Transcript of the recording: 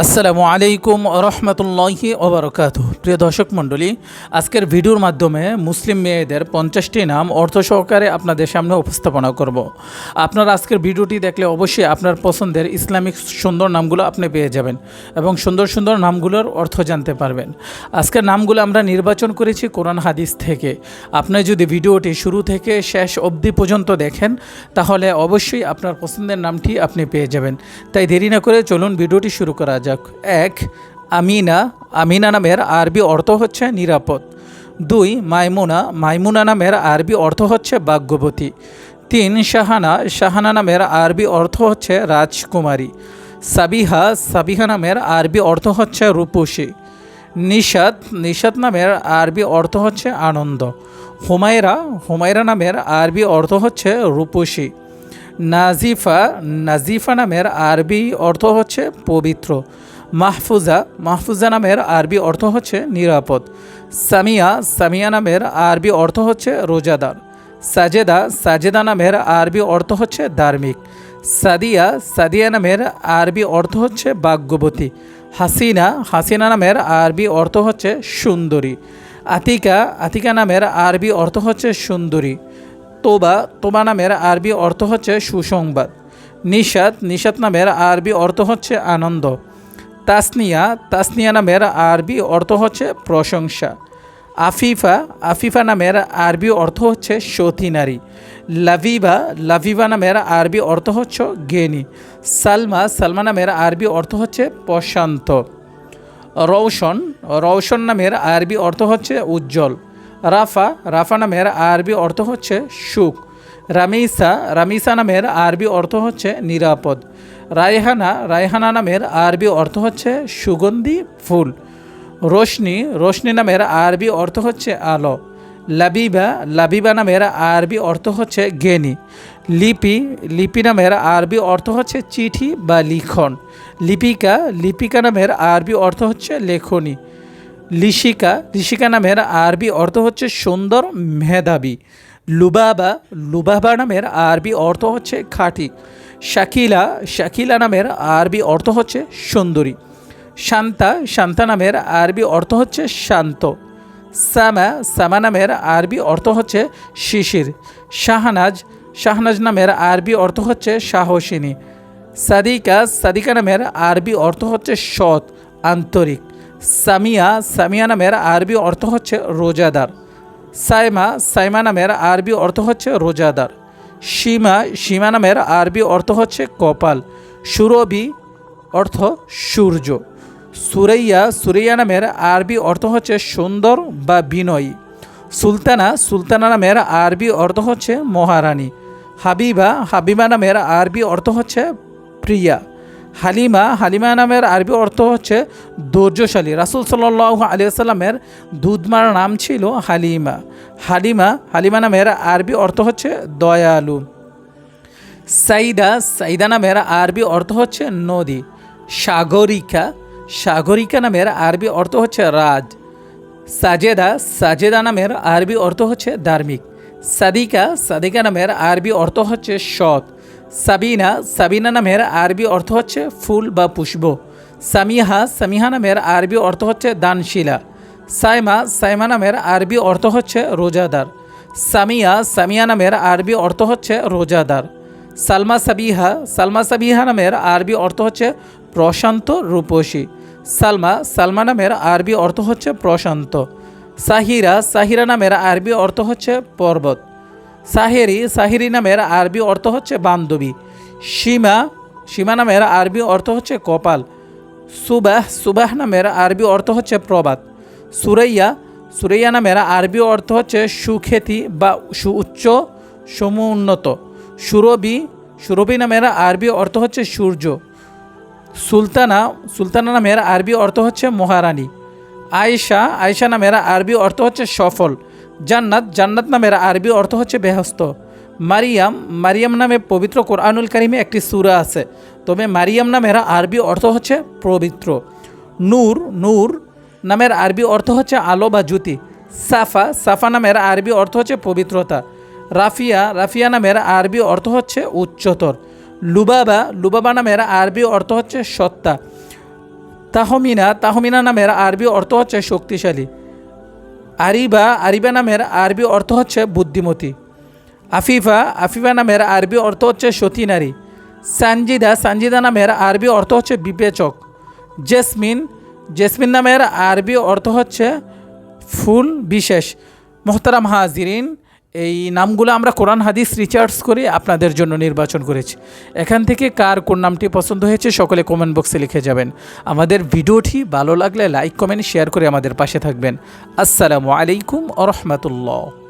আসসালামু আলাইকুম রহমতুল্লাহি ওবরকাত প্রিয় দর্শক মণ্ডলী, আজকের ভিডিওর মাধ্যমে মুসলিম মেয়েদের পঞ্চাশটি নাম অর্থ সহকারে আপনাদের সামনে উপস্থাপনা করব। আপনার আজকের ভিডিওটি দেখলে অবশ্যই আপনার পছন্দের ইসলামিক সুন্দর নামগুলো আপনি পেয়ে যাবেন এবং সুন্দর সুন্দর নামগুলোর অর্থ জানতে পারবেন। আজকের নামগুলো আমরা নির্বাচন করেছি কোরআন হাদিস থেকে। আপনি যদি ভিডিওটি শুরু থেকে শেষ অবধি পর্যন্ত দেখেন, তাহলে অবশ্যই আপনার পছন্দের নামটি আপনি পেয়ে যাবেন। তাই দেরি না করে চলুন ভিডিওটি শুরু করা যাক, এক, আমিনা আমিনা নামের আরবি অর্থ হচ্ছে নিরাপদ। দুই, মাইমুনা মাইমুনা নামের আরবি অর্থ হচ্ছে ভাগ্যবতী। তিন, শাহানা শাহানা নামের আরবি অর্থ হচ্ছে রাজকুমারী। সাবিহা সাবিহা নামের আরবি অর্থ হচ্ছে রূপসী। নিশাত নিশাত নামের আরবি অর্থ হচ্ছে আনন্দ। হুমায়রা হুমায়রা নামের আরবি অর্থ হচ্ছে রূপসী। নাজিফা নাজিফা নামের আরবি অর্থ হচ্ছে পবিত্র। মাহফুজা মাহফুজা নামের আরবি অর্থ হচ্ছে নিরাপদ। সামিয়া সামিয়া নামের আরবি অর্থ হচ্ছে রোজাদার। সাজেদা সাজেদা নামের আরবি অর্থ হচ্ছে ধার্মিক। সাদিয়া সাদিয়া নামের আরবি অর্থ হচ্ছে ভাগ্যবতী। হাসিনা হাসিনা নামের আরবি অর্থ হচ্ছে সুন্দরী। আতিকা আতিকা নামের আরবি অর্থ হচ্ছে সুন্দরী। তোবা তোবা নামের আরবি অর্থ হচ্ছে সুসংবাদ। নিষাদ নিষাদ নামের আরবি অর্থ হচ্ছে আনন্দ। তাসনিয়া তাসনিয়া নামের আরবি অর্থ হচ্ছে প্রশংসা। আফিফা আফিফা নামের আরবি অর্থ হচ্ছে সতী নারী। লাভিবা লাভিবা নামের আরবি অর্থ হচ্ছে জ্ঞানী। সালমা সালমা নামের আরবি অর্থ হচ্ছে প্রশান্ত। রৌশন রৌশন নামের আরবি অর্থ হচ্ছে উজ্জ্বল। রাফা রাফা নামের আরবি অর্থ হচ্ছে সুখ। রামিসা রামিসা নামের আরবি অর্থ হচ্ছে নিরাপদ। রায়হানা রায়হানা নামের আরবি অর্থ হচ্ছে সুগন্ধি ফুল। রোশনি রোশনি নামের আরবি অর্থ হচ্ছে আলো। লাবিবা লাবিবা নামের আরবি অর্থ হচ্ছে জ্ঞানী লিপি লিপি নামের আরবি অর্থ হচ্ছে চিঠি বা লিখন। লিপিকা লিপিকা নামের আরবি অর্থ হচ্ছে লেখনী। লিশিকা লিশিকা নামের আরবি অর্থ হচ্ছে সুন্দর মেধাবী। লুবাবা লুবাবা নামের আরবি অর্থ হচ্ছে খাঁটি। শাকিলা শাকিলা নামের আরবি অর্থ হচ্ছে সুন্দরী। শান্তা শান্তা নামের আরবি অর্থ হচ্ছে শান্ত। সামা সামা নামের আরবি অর্থ হচ্ছে শিশির। শাহনাজ শাহনাজ নামের আরবি অর্থ হচ্ছে সাহসিনী। সাদিকা সাদিকা নামের আরবি অর্থ হচ্ছে সৎ, আন্তরিক। সামিয়া সামিয়া নামের আরবি অর্থ হচ্ছে রোজাদার। সাইমা সাইমা নামের আরবি অর্থ হচ্ছে রোজাদার। সীমা সীমা নামের আরবি অর্থ হচ্ছে কপাল। সুরবি অর্থ সূর্য। সুরাইয়া সুরাইয়া নামের আরবি অর্থ হচ্ছে সুন্দর বা বিনয়ী। সুলতানা সুলতানা নামের আরবি অর্থ হচ্ছে মহারানী। হাবিবা হাবিবা নামের আরবি অর্থ হচ্ছে প্রিয়া। হালিমা হালিমা নামের আরবি অর্থ হচ্ছে ধৈর্যশালী। রাসুল সাল্লাহ আলিয়াল্লামের দুধমার নাম ছিল হালিমা। হালিমা হালিমা নামের আরবি অর্থ হচ্ছে দয়ালু। সাইদা সাইদা নামের আরবি অর্থ হচ্ছে নদী। সাগরিকা সাগরিকা নামের আরবি অর্থ হচ্ছে রাজ। সাজেদা সাজেদা নামের আরবি অর্থ হচ্ছে ধার্মিক। সাদিকা সাদিকা নামের আরবি অর্থ হচ্ছে সৎ। সাবিনা সাবিনা নামের আরবি অর্থ হচ্ছে ফুল বা পুষ্প। সামিহা সামিহা নামের আরবি অর্থ হচ্ছে দানশিলা। সাইমা সাইমা নামের আরবি অর্থ হচ্ছে রোজাদার। সামিয়া সামিয়া নামের আরবি অর্থ হচ্ছে রোজাদার। সালমা সাবিহা সালমা সাবিহা নামের আরবি অর্থ হচ্ছে প্রশান্ত রূপসী। সালমা সালমা নামের আরবি অর্থ হচ্ছে প্রশান্ত। সাহিরা সাহিরা নামের আরবি অর্থ হচ্ছে পর্বত। সাহেরি, সাহিরি নামের আরবি অর্থ হচ্ছে বান্ধবী। সীমা সীমা নামের আরবি অর্থ হচ্ছে কপাল। সুবাহ সুবাহ নামের আরবি অর্থ হচ্ছে প্রবাদ। সুরাইয়া সুরাইয়া নামের আরবি অর্থ হচ্ছে সুখ্যাতি বা সুউচ্চ, সমুন্নত। সুরবি সুরবি নামের আরবি অর্থ হচ্ছে সূর্য। সুলতানা সুলতানা নামের আরবি অর্থ হচ্ছে মহারানী। আয়েশা আয়েশা নামের আরবি অর্থ হচ্ছে সফল। জান্নাত জান্নাত নামের আরবি অর্থ হচ্ছে বেহস্ত। মারিয়াম মারিয়াম নামে পবিত্র কোরআনুল কারিমে একটি সুরা আছে। তবে মারিয়াম নামের আরবি অর্থ হচ্ছে পবিত্র। নূর নূর নামের আরবি অর্থ হচ্ছে আলো বা জ্যোতি। সাফা সাফা নামের আরবি অর্থ হচ্ছে পবিত্রতা। রাফিয়া রাফিয়া নামের আরবি অর্থ হচ্ছে উচ্চতর। লুবাবা লুবাবা নামের আরবি অর্থ হচ্ছে সত্তা। তাহমিনা তাহমিনা নামের আরবি অর্থ হচ্ছে শক্তিশালী। আরিবা আরিবা নামের আরবি অর্থ হচ্ছে বুদ্ধিমতী। আফিফা আফিফা নামের আরবি অর্থ হচ্ছে সতী নারী। সানজিদা সানজিদা নামের আরবি অর্থ হচ্ছে বিবেচক। জেসমিন জেসমিন নামের আরবি অর্থ হচ্ছে ফুল বিশেষ। মোহতারাম হাজিরিন এই নামগুলো আমরা কোরআন, হাদিস রিচার্জ করে আপনাদের জন্য নির্বাচন করেছি। এখান থেকে কার কোন নামটি পছন্দ হয়েছে সকলে কমেন্ট বক্সে লিখে যাবেন। আমাদের ভিডিওটি ভালো লাগলে লাইক কমেন্ট শেয়ার করে আমাদের পাশে থাকবেন। আসসালামু আলাইকুম আ রহমতুল্লাহ।